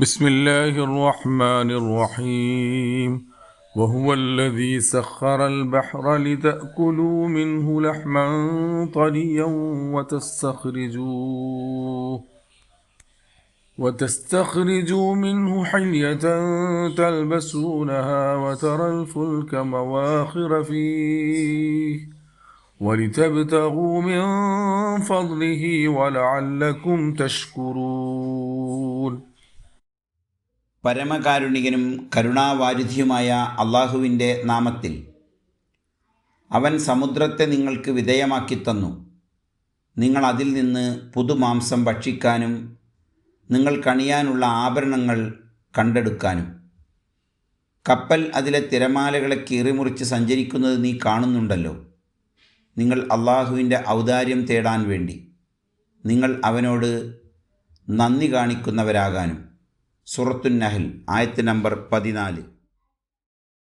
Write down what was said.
بسم الله الرحمن الرحيم. وهو الذي سخر البحر لتأكلوا منه لحما طريا وتستخرجوا وتستخرجوا منه حلية تلبسونها وترى الفلك مواخر فيه ولتبتغوا من فضله ولعلكم تشكرون. പരമകാരുണികനും കരുണാവാരിധിയുമായ അള്ളാഹുവിന്റെ നാമത്തിൽ. അവൻ സമുദ്രത്തെ നിങ്ങൾക്ക് വിധേയമാക്കി തന്നു. നിങ്ങൾ അതിൽ നിന്ന് പുതുമാംസം ഭക്ഷിക്കാനും നിങ്ങൾ കണിയാനുള്ള ആഭരണങ്ങൾ കണ്ടെടുക്കാനും. കപ്പൽ അതിലെ തിരമാലകളെ കീറിമുറിച്ച് സഞ്ചരിക്കുന്നത് നീ കാണുന്നുണ്ടല്ലോ. നിങ്ങൾ അള്ളാഹുവിന്റെ ഔദാര്യം തേടാൻ വേണ്ടി. നിങ്ങൾ അവനോട് നന്ദി കാണിക്കുന്നവരാകാനും. സുറത്തുൻ നഹൽ ആയത്ത് നമ്പർ പതിനാല്.